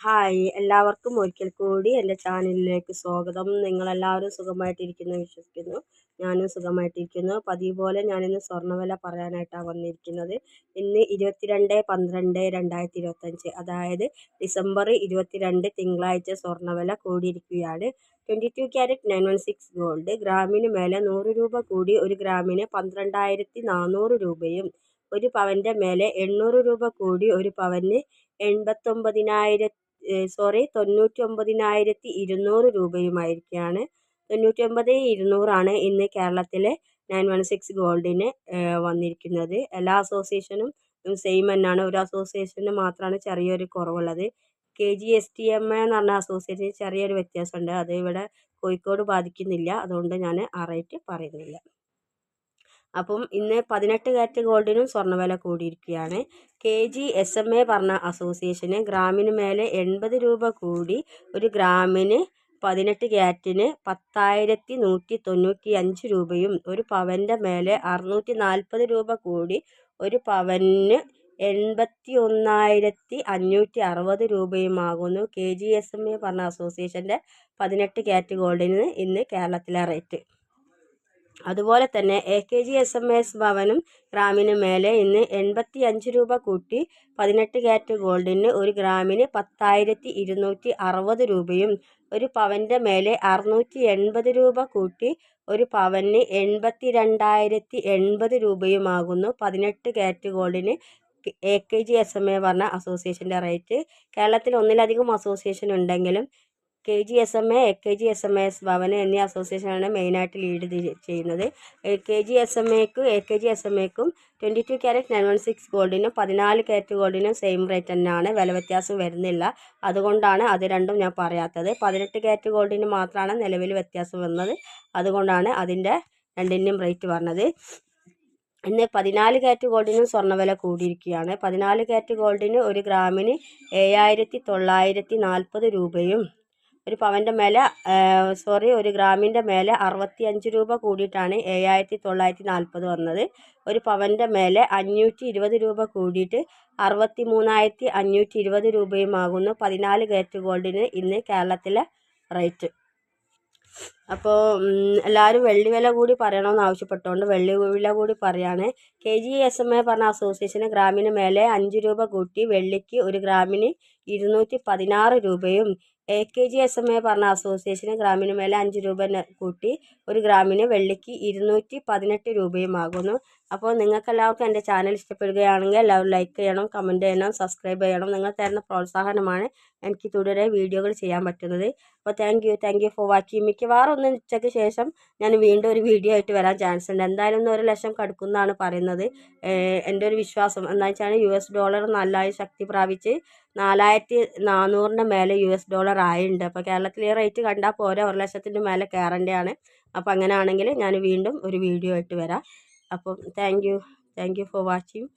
Hi. എല്ലാവർക്കും ഒരിക്കൽ കൂടി എന്റെ ചാനലിലേക്ക് സ്വാഗതം. നിങ്ങളെല്ലാവരും സുഖമായിട്ടിരിക്കുന്നു വിശ്വസിക്കുന്നു. ഞാനും സുഖമായിട്ടിരിക്കുന്നു. പതിവ് പോലെ ഞാനിന്ന് സ്വർണവില പറയാനായിട്ടാണ് വന്നിരിക്കുന്നത്. ഇന്ന് ഇരുപത്തിരണ്ട് പന്ത്രണ്ട് രണ്ടായിരത്തി ഇരുപത്തഞ്ച് അതായത് ഡിസംബർ ഇരുപത്തിരണ്ട് തിങ്കളാഴ്ച സ്വർണവില കൂടിയിരിക്കുകയാണ്. Twenty two carat nine one six gold ഗ്രാമിന് മേലെ നൂറ് രൂപ കൂടി ഒരു ഗ്രാമിന് പന്ത്രണ്ടായിരത്തി നാനൂറ് രൂപയും ഒരു പവന്റെ മേലെ എണ്ണൂറ് രൂപ കൂടി ഒരു പവന് എൺപത്തൊമ്പതിനായിരത്തി സോറി തൊണ്ണൂറ്റി ഒമ്പതിനായിരത്തി ഇരുന്നൂറ് രൂപയുമായിരിക്കുകയാണ്. തൊണ്ണൂറ്റി ഒമ്പത് ഇരുന്നൂറാണ് ഇന്ന് കേരളത്തിലെ നയൻ വൺ സിക്സ് ഗോൾഡിന് വന്നിരിക്കുന്നത്. എല്ലാ അസോസിയേഷനും സെയിം തന്നെയാണ്. ഒരു അസോസിയേഷന് മാത്രമാണ് ചെറിയൊരു കുറവുള്ളത്. K G S T M എന്ന് പറഞ്ഞ അസോസിയേഷന് ചെറിയൊരു വ്യത്യാസമുണ്ട്. അത് ഇവിടെ കോഴിക്കോട് ബാധിക്കുന്നില്ല. അതുകൊണ്ട് ഞാൻ ആ റേറ്റ് പറയുന്നില്ല. അപ്പം ഇന്ന് പതിനെട്ട് കാരറ്റ് ഗോൾഡിനും സ്വർണവില കൂടിയിരിക്കുകയാണ്. K G S M A പറഞ്ഞ അസോസിയേഷന് ഗ്രാമിന് മേലെ എൺപത് രൂപ കൂടി ഒരു ഗ്രാമിന് പതിനെട്ട് ക്യാരറ്റിന് പത്തായിരത്തി നൂറ്റി തൊണ്ണൂറ്റി അഞ്ച് രൂപയും ഒരു പവന്റെ മേലെ അറുന്നൂറ്റി നാൽപ്പത് രൂപ കൂടി ഒരു പവന് എൺപത്തി ഒന്നായിരത്തി അഞ്ഞൂറ്റി അറുപത് രൂപയുമാകുന്നു. K G S M A പറഞ്ഞ അസോസിയേഷന്റെ പതിനെട്ട് ക്യാറ്റ് ഗോൾഡിന് ഇന്ന് കേരളത്തിലെ റേറ്റ്. അതുപോലെ തന്നെ A K G S M S ഭവനും ഗ്രാമിന് മേലെ ഇന്ന് എൺപത്തി അഞ്ച് രൂപ കൂട്ടി പതിനെട്ട് ക്യാരറ്റ് ഗോൾഡിന് ഒരു ഗ്രാമിന് പത്തായിരത്തി ഇരുന്നൂറ്റി അറുപത് രൂപയും ഒരു പവന്റെ മേലെ അറുന്നൂറ്റി എൺപത് രൂപ കൂട്ടി ഒരു പവന് എൺപത്തി രണ്ടായിരത്തി എൺപത് രൂപയുമാകുന്നു. പതിനെട്ട് carat ഗോൾഡിന് A K G S M A പറഞ്ഞ അസോസിയേഷന്റെ റേറ്റ് കേരളത്തിൽ ഒന്നിലധികം അസോസിയേഷൻ ഉണ്ടെങ്കിലും K G S M A A K G S M S ഭവന എന്നീ അസോസിയേഷനാണ് മെയിനായിട്ട് ലീഡ് ചെയ്യുന്നത്. A K G S M എക്കും A K G S M എക്കും twenty two carat nine one six ഗോൾഡിനും പതിനാല് ക്യാരറ്റ് ഗോൾഡിനും സെയിം റേറ്റ് തന്നെയാണ് വില വ്യത്യാസം വരുന്നില്ല. അതുകൊണ്ടാണ് അത് രണ്ടും ഞാൻ പറയാത്തത്. പതിനെട്ട് ക്യാരറ്റ് ഗോൾഡിന് മാത്രമാണ് നിലവിൽ വ്യത്യാസം വന്നത്. അതുകൊണ്ടാണ് അതിന്റെ രണ്ടിന്റെയും റേറ്റ് പറഞ്ഞത്. ഇന്ന് പതിനാല് കാറ്റ് ഗോൾഡിനും സ്വർണവില കൂടിയിരിക്കുകയാണ്. പതിനാല് കാറ്റ് ഗോൾഡിന് ഒരു ഗ്രാമിന് ഏഴായിരത്തി തൊള്ളായിരത്തി നാൽപ്പത് രൂപയും ഒരു പവന്റെ മേലെ സോറി ഒരു ഗ്രാമിന്റെ മേലെ അറുപത്തി അഞ്ച് രൂപ കൂടിയിട്ടാണ് ഏഴായിരത്തി തൊള്ളായിരത്തി നാൽപ്പത് വന്നത്. ഒരു പവന്റെ മേലെ അഞ്ഞൂറ്റി ഇരുപത് രൂപ കൂടിയിട്ട് അറുപത്തി മൂന്നായിരത്തി അഞ്ഞൂറ്റി ഇരുപത് രൂപയുമാകുന്നു. പതിനാല് ക്യാരറ്റ് ഗോൾഡിന് ഇന്ന് കേരളത്തിലെ റേറ്റ്. അപ്പോൾ എല്ലാവരും വെള്ളി വില കൂടി പറയണമെന്ന് ആവശ്യപ്പെട്ടുകൊണ്ട് വെള്ളി വില കൂടി പറയാണ്. K G S M A പറഞ്ഞ അസോസിയേഷന് ഗ്രാമിന് മേലെ അഞ്ച് രൂപ കൂട്ടി വെള്ളിക്ക് ഒരു ഗ്രാമിന് ഇരുന്നൂറ്റി പതിനാറ് രൂപയും A K G S M A പറഞ്ഞ അസോസിയേഷന് ഗ്രാമിന് മേലെ അഞ്ച് രൂപ കൂട്ടി ഒരു ഗ്രാമിന് വെള്ളിക്ക് ഇരുന്നൂറ്റി പതിനെട്ട് രൂപയുമാകുന്നു അപ്പോൾ നിങ്ങൾക്കെല്ലാവർക്കും എന്റെ ചാനൽ ഇഷ്ടപ്പെടുകയാണെങ്കിൽ എല്ലാവരും ലൈക്ക് ചെയ്യണം കമന്റ് ചെയ്യണം സബ്സ്ക്രൈബ് ചെയ്യണം. നിങ്ങൾ തരുന്ന പ്രോത്സാഹനമാണ് എനിക്ക് തുടരെ വീഡിയോകൾ ചെയ്യാൻ പറ്റുന്നത്. അപ്പോൾ thank you thank you for watching മിക്കവാറും ഒന്ന് ഉച്ചയ്ക്ക് ശേഷം ഞാൻ വീണ്ടും ഒരു വീഡിയോ ആയിട്ട് വരാൻ ചാൻസ് ഉണ്ട്. എന്തായാലും ഒന്ന് ഒരു ലക്ഷം കടുക്കുന്നതാണ് പറയുന്നത്. എന്റെ ഒരു വിശ്വാസം. എന്താ വെച്ചാൽ യു എസ് ഡോളർ നല്ലതായി ശക്തി പ്രാപിച്ച് നാലായിരത്തി നാനൂറിന്റെ മേലെ യു എസ് ഡോളർ ആയിട്ടുണ്ട്. അപ്പോൾ കേരളത്തിൽ ഈ റേറ്റ് കണ്ടാൽ പോരെ ഒരു ലക്ഷത്തിന്റെ മേലെ കയറേണ്ടതാണ്. അപ്പോൾ അങ്ങനെ ആണെങ്കിൽ ഞാൻ വീണ്ടും ഒരു വീഡിയോ ആയിട്ട് വരാം. അപ്പം thank you thank you for watching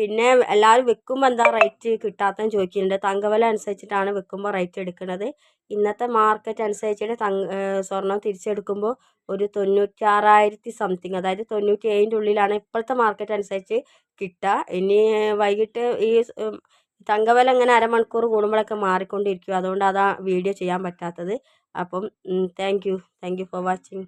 പിന്നെ എല്ലാവരും വിൽക്കുമ്പോൾ എന്താ റേറ്റ് കിട്ടാത്തതെന്ന് ചോദിക്കുന്നുണ്ട്. തങ്കവില അനുസരിച്ചിട്ടാണ് വിൽക്കുമ്പോൾ റേറ്റ് എടുക്കുന്നത്. ഇന്നത്തെ മാർക്കറ്റ് അനുസരിച്ചിട്ട് തങ്ക സ്വർണം തിരിച്ചെടുക്കുമ്പോൾ ഒരു തൊണ്ണൂറ്റാറായിരത്തി സംതിങ് അതായത് തൊണ്ണൂറ്റി ഏഴിന്റെ ഉള്ളിലാണ് ഇപ്പോഴത്തെ മാർക്കറ്റ് അനുസരിച്ച് കിട്ടുക. ഇനി വൈകിട്ട് ഈ തങ്കവില ഇങ്ങനെ അരമണിക്കൂർ കൂടുമ്പോഴൊക്കെ മാറിക്കൊണ്ടിരിക്കും. അതുകൊണ്ട് അതാ വീഡിയോ ചെയ്യാൻ പറ്റാത്തത്. അപ്പം thank you thank you for watching